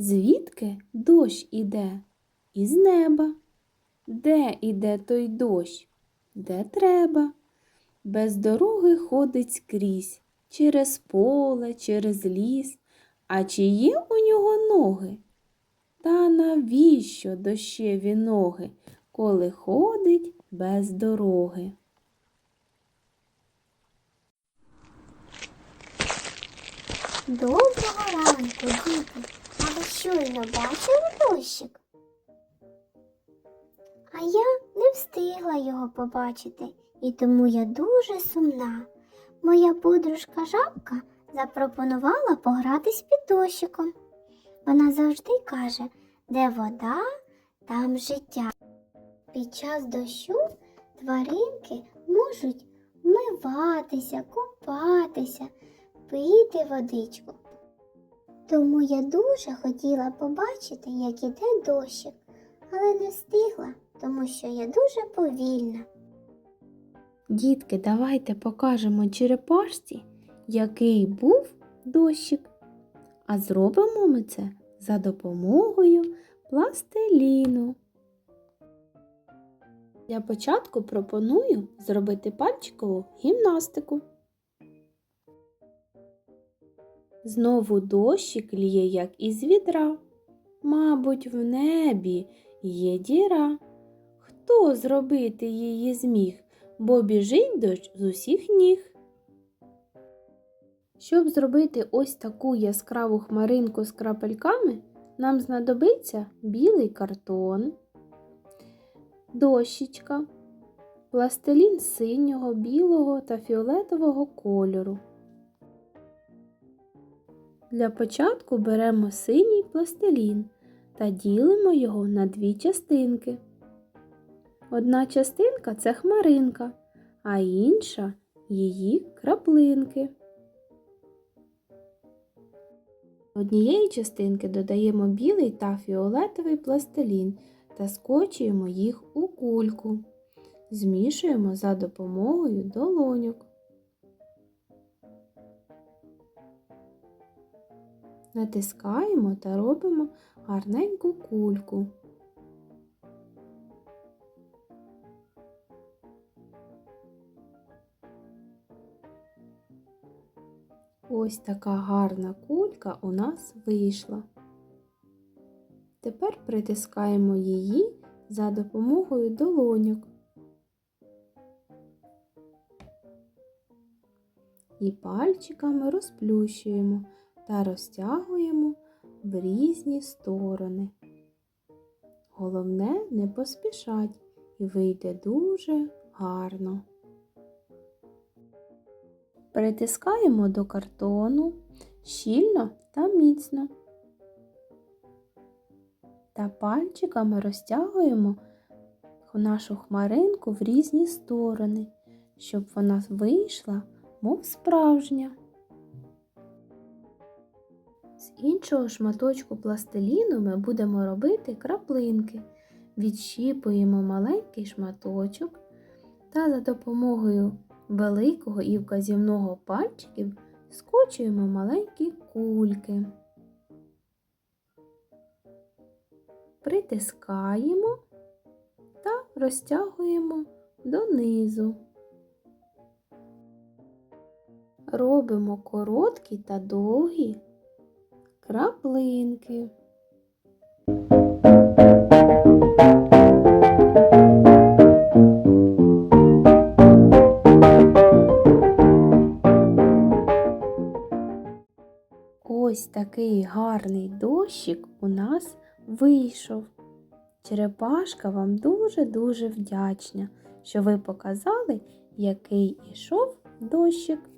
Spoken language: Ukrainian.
Звідки дощ іде? Із неба. Де іде той дощ? Де треба? Без дороги ходить скрізь, через поле, через ліс. А чи є у нього ноги? Та навіщо дощеві ноги, коли ходить без дороги? Доброго ранку, діти. Щойно бачили дощик? А я не встигла його побачити, і тому я дуже сумна. Моя подружка жабка запропонувала погратись під дощиком. Вона завжди каже, де вода, там життя. Під час дощу тваринки можуть вмиватися, купатися, пити водичку. Тому я дуже хотіла побачити, як іде дощик, але не встигла, тому що я дуже повільна. Дітки, давайте покажемо черепашці, який був дощик. А зробимо ми це за допомогою пластиліну. Для початку пропоную зробити пальчикову гімнастику. Знову дощик ліє, як із відра. Мабуть, в небі є діра. Хто зробити її зміг, бо біжить дощ з усіх ніг. Щоб зробити ось таку яскраву хмаринку з крапельками, нам знадобиться білий картон, дощечка, пластилін синього, білого та фіолетового кольору. Для початку беремо синій пластилін та ділимо його на дві частинки. Одна частинка це хмаринка, а інша її краплинки. Однієї частинки додаємо білий та фіолетовий пластилін та скочуємо їх у кульку. Змішуємо за допомогою долоньок. Натискаємо та робимо гарненьку кульку. Ось така гарна кулька у нас вийшла. Тепер притискаємо її за допомогою долоньок. І пальчиками розплющуємо та розтягуємо в різні сторони. Головне не поспішать і вийде дуже гарно. Притискаємо до картону щільно та міцно. Та пальчиками розтягуємо нашу хмаринку в різні сторони, щоб вона вийшла, мов справжня. З іншого шматочку пластиліну ми будемо робити краплинки. Відщіпуємо маленький шматочок та за допомогою великого і вказівного пальчиків скочуємо маленькі кульки. Притискаємо та розтягуємо донизу. Робимо короткі та довгі краплинки. Ось такий гарний дощик у нас вийшов. Черепашка вам дуже-дуже вдячна, що ви показали, який ішов дощик.